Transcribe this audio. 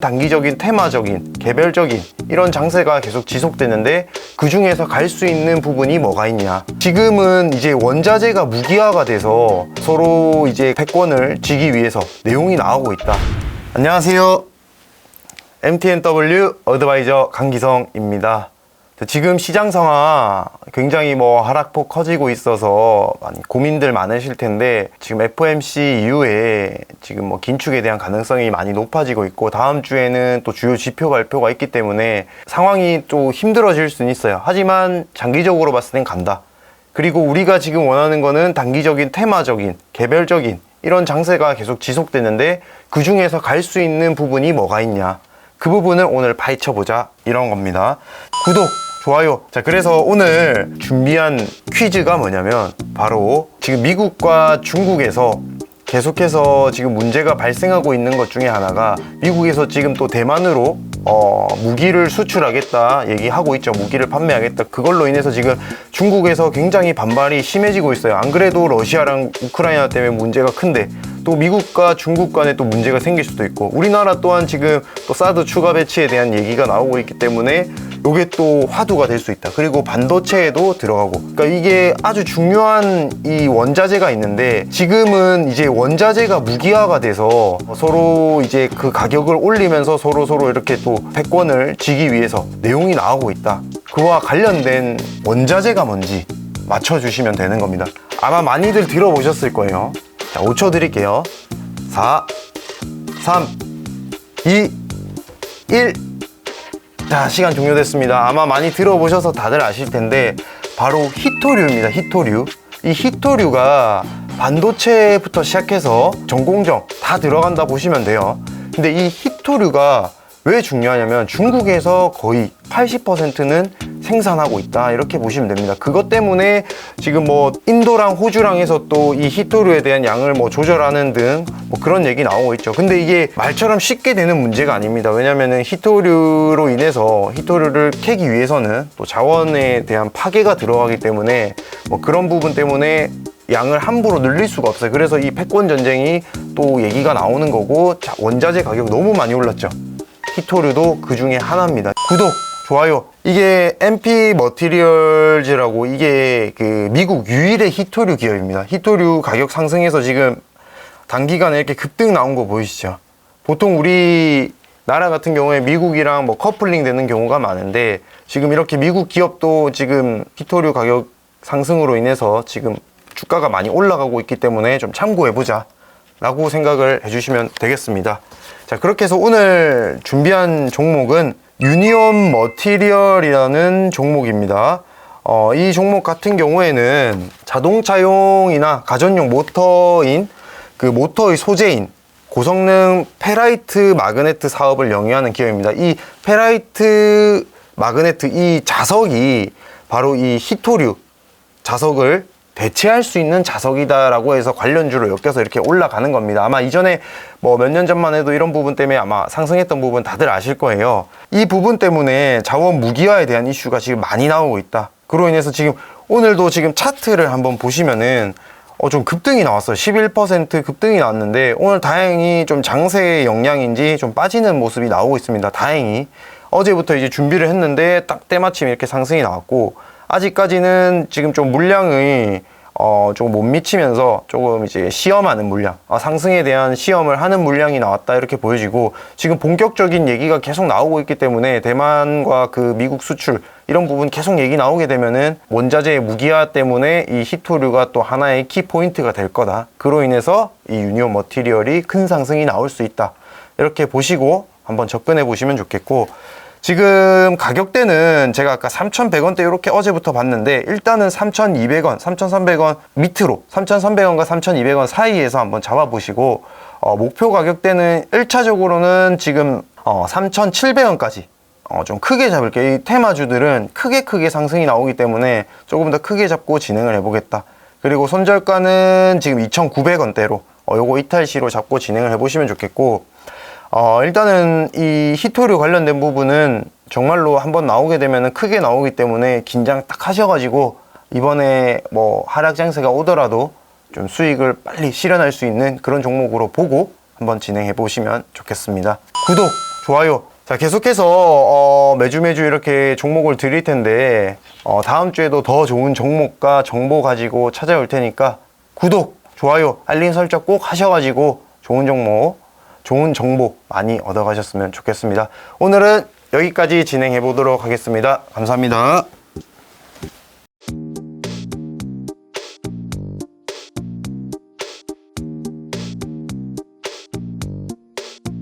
단기적인 테마적인 개별적인 이런 장세가 계속 지속되는데 그 중에서 갈 수 있는 부분이 뭐가 있냐? 지금은 이제 원자재가 무기화가 돼서 서로 이제 패권을 쥐기 위해서 내용이 나오고 있다. 안녕하세요. MTNW 어드바이저 강기성입니다 지금 시장 상황 굉장히 뭐 하락폭 커지고 있어서 많이 고민들 많으실 텐데 지금 FOMC 이후에 지금 뭐 긴축에 대한 가능성이 많이 높아지고 있고 다음 주에는 또 주요 지표 발표가 있기 때문에 상황이 또 힘들어질 수는 있어요. 하지만 장기적으로 봤을 땐 간다. 그리고 우리가 지금 원하는 거는 단기적인 테마적인 개별적인 이런 장세가 계속 지속되는데 그 중에서 갈 수 있는 부분이 뭐가 있냐 그 부분을 오늘 파헤쳐 보자 이런 겁니다. 구독 좋아요. 자, 그래서 오늘 준비한 퀴즈가 뭐냐면 바로 지금 미국과 중국에서 계속해서 지금 문제가 발생하고 있는 것 중에 하나가 미국에서 지금 또 대만으로 어, 무기를 수출하겠다 얘기하고 있죠. 무기를 판매하겠다. 그걸로 인해서 지금 중국에서 굉장히 반발이 심해지고 있어요. 안 그래도 러시아랑 우크라이나 때문에 문제가 큰데 또 미국과 중국 간에 또 문제가 생길 수도 있고 우리나라 또한 지금 또 사드 추가 배치에 대한 얘기가 나오고 있기 때문에 요게 또 화두가 될 수 있다. 그리고 반도체에도 들어가고. 그러니까 이게 아주 중요한 이 원자재가 있는데 지금은 이제 원자재가 무기화가 돼서 서로 이제 그 가격을 올리면서 서로 서로 이렇게 또 패권을 쥐기 위해서 내용이 나오고 있다. 그와 관련된 원자재가 뭔지 맞춰주시면 되는 겁니다. 아마 많이들 들어보셨을 거예요. 자, 5초 드릴게요. 4, 3, 2, 1. 자, 시간 종료됐습니다. 아마 많이 들어보셔서 다들 아실 텐데, 바로 히토류입니다. 히토류. 이 히토류가 반도체부터 시작해서 전공정 다 들어간다 보시면 돼요. 근데 이 히토류가 왜 중요하냐면 중국에서 거의 80%는 생산하고 있다 이렇게 보시면 됩니다. 그것 때문에 지금 뭐 인도랑 호주랑 해서 또 이 히토류에 대한 양을 뭐 조절하는 등 뭐 그런 얘기 나오고 있죠. 근데 이게 말처럼 쉽게 되는 문제가 아닙니다. 왜냐면은 히토류로 인해서 히토류를 캐기 위해서는 또 자원에 대한 파괴가 들어가기 때문에 뭐 그런 부분 때문에 양을 함부로 늘릴 수가 없어요. 그래서 이 패권 전쟁이 또 얘기가 나오는 거고 자, 원자재 가격 너무 많이 올랐죠. 히토류도 그 중에 하나입니다. 구독, 좋아요. 이게 MP 머티리얼즈라고 이게 그 미국 유일의 히토류 기업입니다. 히토류 가격 상승해서 지금 단기간에 이렇게 급등 나온 거 보이시죠? 보통 우리 나라 같은 경우에 미국이랑 뭐 커플링 되는 경우가 많은데 지금 이렇게 미국 기업도 지금 히토류 가격 상승으로 인해서 지금 주가가 많이 올라가고 있기 때문에 좀 참고해 보자 라고 생각을 해주시면 되겠습니다. 자, 그렇게 해서 오늘 준비한 종목은 유니온 머티리얼이라는 종목입니다. 어, 이 종목 같은 경우에는 자동차용이나 가전용 모터인 그 모터의 소재인 고성능 페라이트 마그네트 사업을 영위하는 기업입니다. 이 페라이트 마그네트 이 자석이 바로 이 히토류 자석을 대체할 수 있는 자석이다라고 해서 관련주로 엮여서 이렇게 올라가는 겁니다. 아마 이전에 뭐 몇 년 전만 해도 이런 부분 때문에 아마 상승했던 부분 다들 아실 거예요. 이 부분 때문에 자원 무기화에 대한 이슈가 지금 많이 나오고 있다. 그로 인해서 지금 오늘도 지금 차트를 한번 보시면은 어, 좀 급등이 나왔어요. 11% 급등이 나왔는데 오늘 다행히 좀 장세의 영향인지 좀 빠지는 모습이 나오고 있습니다. 다행히. 어제부터 이제 준비를 했는데 딱 때마침 이렇게 상승이 나왔고 아직까지는 지금 좀 물량이 어, 조금 못 미치면서 조금 이제 시험하는 물량, 아, 상승에 대한 시험을 하는 물량이 나왔다 이렇게 보여지고 지금 본격적인 얘기가 계속 나오고 있기 때문에 대만과 그 미국 수출 이런 부분 계속 얘기 나오게 되면은 원자재의 무기화 때문에 이 히토류가 또 하나의 키 포인트가 될 거다. 그로 인해서 이 유니온 머티리얼이 큰 상승이 나올 수 있다. 이렇게 보시고 한번 접근해 보시면 좋겠고 지금 가격대는 제가 아까 3,100원대 이렇게 어제부터 봤는데 일단은 3,200원, 3,300원 밑으로 3,300원과 3,200원 사이에서 한번 잡아보시고 어, 목표 가격대는 1차적으로는 지금 어, 3,700원까지 어, 좀 크게 잡을게요. 이 테마주들은 크게 크게 상승이 나오기 때문에 조금 더 크게 잡고 진행을 해보겠다. 그리고 손절가는 지금 2,900원대로 어, 요거 이탈시로 잡고 진행을 해보시면 좋겠고 어, 일단은 이 히토류 관련된 부분은 정말로 한번 나오게 되면 크게 나오기 때문에 긴장 딱 하셔가지고 이번에 뭐 하락 장세가 오더라도 좀 수익을 빨리 실현할 수 있는 그런 종목으로 보고 한번 진행해 보시면 좋겠습니다. 구독, 좋아요. 자, 계속해서 어, 매주 매주 이렇게 종목을 드릴 텐데 어, 다음 주에도 더 좋은 종목과 정보 가지고 찾아올 테니까 구독, 좋아요, 알림 설정 꼭 하셔가지고 좋은 종목, 좋은 정보 많이 얻어가셨으면 좋겠습니다. 오늘은 여기까지 진행해 보도록 하겠습니다. 감사합니다.